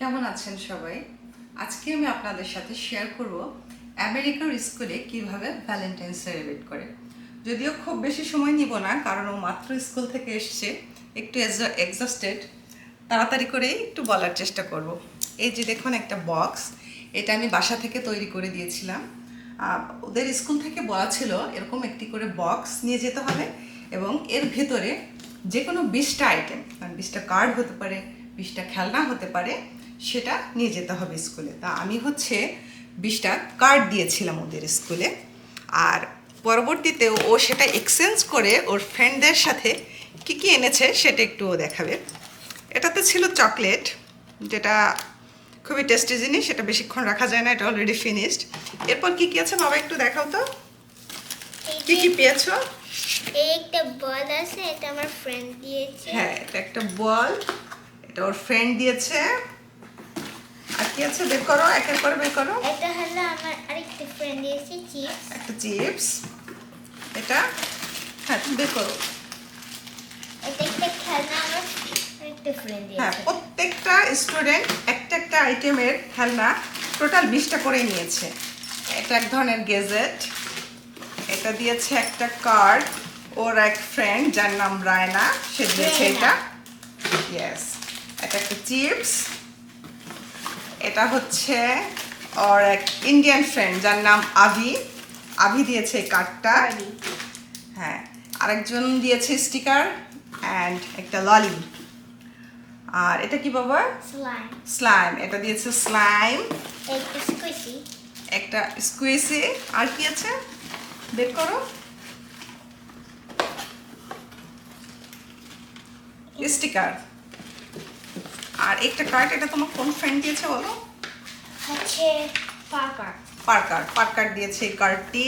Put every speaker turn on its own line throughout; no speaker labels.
কেমন আছেন সবাই? আজকে আমি আপনাদের সাথে শেয়ার করব আমেরিকার স্কুলে কীভাবে ভ্যালেন্টাইন সেলিব্রেট করে। যদিও খুব বেশি সময় নিব না, কারণ ও মাত্র স্কুল থেকে এসছে, একটু এক্সস্টেড তাড়াতাড়ি করে একটু বলার চেষ্টা করব। এই যে দেখুন একটা বক্স এটা আমি বাসা থেকে তৈরি করে দিয়েছিলাম। ওদের স্কুল থেকে বলা ছিল এরকম একটি করে বক্স নিয়ে যেতে হবে এবং এর ভেতরে যে কোনো বিশটা আইটেম বিশটা কার্ড হতে পারে, বিশটা খেলনা হতে পারে সেটা নিয়ে যেতে হবে স্কুলে। তা আমি হচ্ছে বিশটা কার্ড দিয়েছিলাম ওদের স্কুলে। আর পরবর্তীতে ও সেটা এক্সচেঞ্জ করে ওর ফ্রেন্ডদের সাথে কি কি এনেছে সেটা একটু ও দেখাবে। এটাতে ছিল চকলেট যেটা খুবই টেস্টি জিনিস সেটা বেশিক্ষণ রাখা যায় না এটা অলরেডি ফিনিশড এরপর কি কি আছে বাবা একটু দেখাও তো। কি কি পেয়েছ?
একটা বল আছে এটা আমার ফ্রেন্ড দিয়েছে।
হ্যাঁ এটা একটা বল এটা ওর ফ্রেন্ড দিয়েছে। কি আছে বের করো একের পরে বের করো।
এটা হলো আমার আরেকটা ফ্রেন্ড দিয়েছে চিপস
একটা চিপস এটা হ্যাঁ তুমি বের করো।
এটা একটা খেলনা আমার আরেকটা ফ্রেন্ড
হ্যাঁ প্রত্যেকটা স্টুডেন্ট একটা একটা আইটেমের খেলনা টোটাল বিশটা করে নিয়েছে। এটা এক ধরনের গেজেট এটা দিয়েছে একটা কার্ড ওর এক ফ্রেন্ড যার নাম রায়না সে দিয়েছে এটা। ইয়েস এটা একটা চিপস এটা হচ্ছে ওর এক ইন্ডিয়ান ফ্রেন্ড যার নাম আভি। আভি দিয়েছে এই কার্ডটা হ্যাঁ আরেকজন দিয়েছে স্টিকার অ্যান্ড একটা ললি আর এটা কি বাবা?
স্লাইম
এটা দিয়েছে স্লাইম
একটা স্কুইসি
একটা স্কুইসি আর কি আছে? বের করো। স্টিকার আর একটা কার্ড এটা তোমার কোন ফ্রেন্ড দিয়েছে বলো?
হচ্ছে পার্কার
পার্কার পার্কার দিয়েছে এই কার্ডটি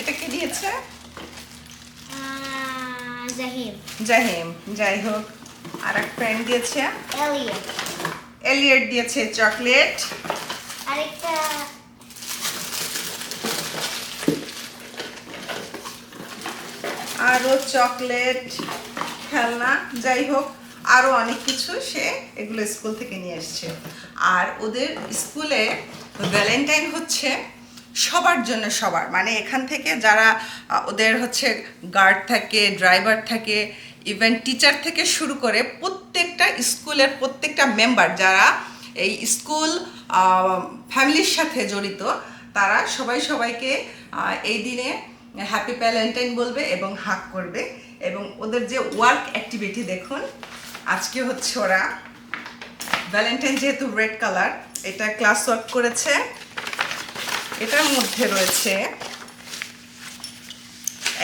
এটা কি দিয়েছে?
জাহিম
জাহিম যাই হোক। আর এক ফ্রেন্ড দিয়েছে?
এলিয়ট
এলিয়ট দিয়েছে চকলেট
আরেকটা
আরও চকলেট খেলনা যাই হোক। আরও অনেক কিছু সে এগুলো স্কুল থেকে নিয়ে এসছে। আর ওদের স্কুলে ভ্যালেন্টাইন হচ্ছে সবার জন্য সবার। মানে এখান থেকে যারা ওদের হচ্ছে গার্ড থাকে, ড্রাইভার থাকে, ইভেন টিচার থেকে শুরু করে প্রত্যেকটা স্কুলের প্রত্যেকটা মেম্বার যারা এই স্কুল ফ্যামিলির সাথে জড়িত, তারা সবাই সবাইকে এই দিনে হ্যাপি ভ্যালেন্টাইন বলবে এবং হাক করবে। এবং ওদের যে ওয়ার্ক অ্যাক্টিভিটি দেখুন আজকে হচ্ছে ওরা ভ্যালেন্টাইন যেহেতু রেড কালার এটা ক্লাস ওয়ার্ক করেছে। এটার মধ্যে রয়েছে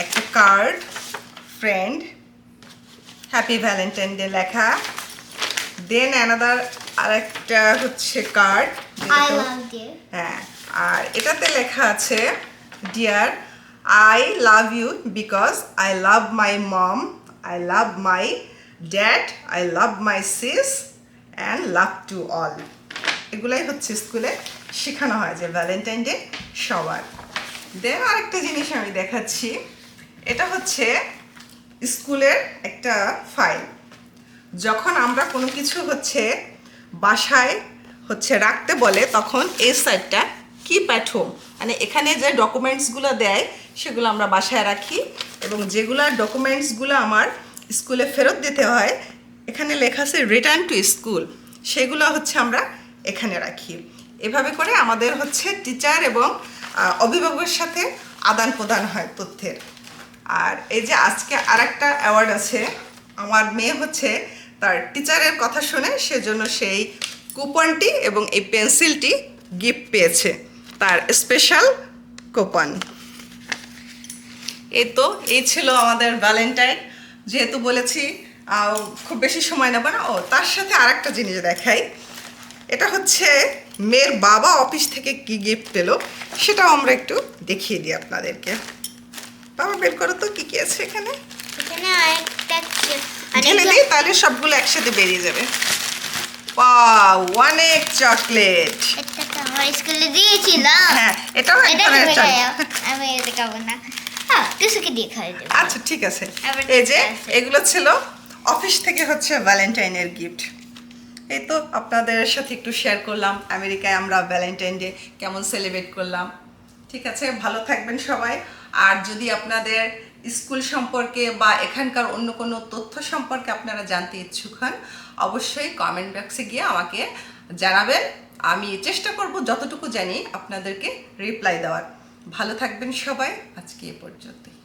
একটা card friend happy Valentine day লেখা। দেন অ্যানাদার আরেকটা হচ্ছে কার্ড হ্যাঁ আর এটাতে লেখা আছে dear I love you because I love my mom I love my dad I love my sis and love to all এগুলাই হচ্ছে স্কুলে শেখানো হয় যে ভ্যালেন্টাইন ডে সবার। দেন আরেকটা জিনিস আমি দেখাচ্ছি। এটা হচ্ছে স্কুলের একটা ফাইল যখন আমরা কোনো কিছু হচ্ছে বাসায় হচ্ছে রাখতে বলে, তখন এই সাইডটা অ্যাট হোম মানে এখানে যে ডকুমেন্টসগুলো দেয়, সেগুলো আমরা বাসায় রাখি এবং যেগুলো ডকুমেন্টসগুলো আমার স্কুলে ফেরত দিতে হয়, এখানে লেখা আছে রিটার্ন টু স্কুল সেগুলো হচ্ছে আমরা এখানে রাখি। এভাবে করে আমাদের হচ্ছে টিচার এবং অভিভাবকের সাথে আদান প্রদান হয় তথ্যের। আর এই যে আজকে আরেকটা অ্যাওয়ার্ড আছে, আমার মেয়ে হচ্ছে তার টিচারের কথা শুনে সেজন্য সেই কুপনটি এবং এই পেন্সিলটি গিফট পেয়েছে, তার স্পেশাল কুপন এই তো, এই ছিল আমাদের ভ্যালেন্টাইন যেহেতু বলেছি খুব বেশি সময় নেব না। ও তার সাথে আরেকটা জিনিস দেখাই। এটা হচ্ছে মেয়ের বাবা অফিস থেকে কি গিফট পেল সেটাও আমরা একটু দেখিয়ে দিই আপনাদেরকে। বাবা বের করো তো কি কি আছে এখানে?
এখানে আরেকটা
ঢেলে দিই তাহলে সবগুলো একসাথে বেরিয়ে যাবে। অনেক চকলেট।
এটা তো আমার স্কুলে দিয়েছিলাম।
হ্যাঁ এটাও এক
এটা
ধরনের চকলেট
আমি এটা খাব না। হ্যাঁ টুসুকে দিয়ে খাই দেবো।
আচ্ছা ঠিক আছে। এই যে। এগুলো ছিল অফিস থেকে হচ্ছে ভ্যালেন্টাইনের গিফট। এই তো আপনাদের সাথে একটু শেয়ার করলাম আমেরিকায় আমরা ভ্যালেন্টাইন ডে কেমন সেলিব্রেট করলাম। ঠিক আছে ভালো থাকবেন সবাই। আর যদি আপনাদের স্কুল সম্পর্কে বা এখানকার অন্য কোনো তথ্য সম্পর্কে আপনারা জানতে ইচ্ছুক হন অবশ্যই কমেন্ট বক্সে গিয়ে আমাকে জানাবেন। আমি চেষ্টা করব যতটুকু জানি আপনাদেরকে রিপ্লাই দেওয়ার। ভালো থাকবেন সবাই আজকে এ পর্যন্তই।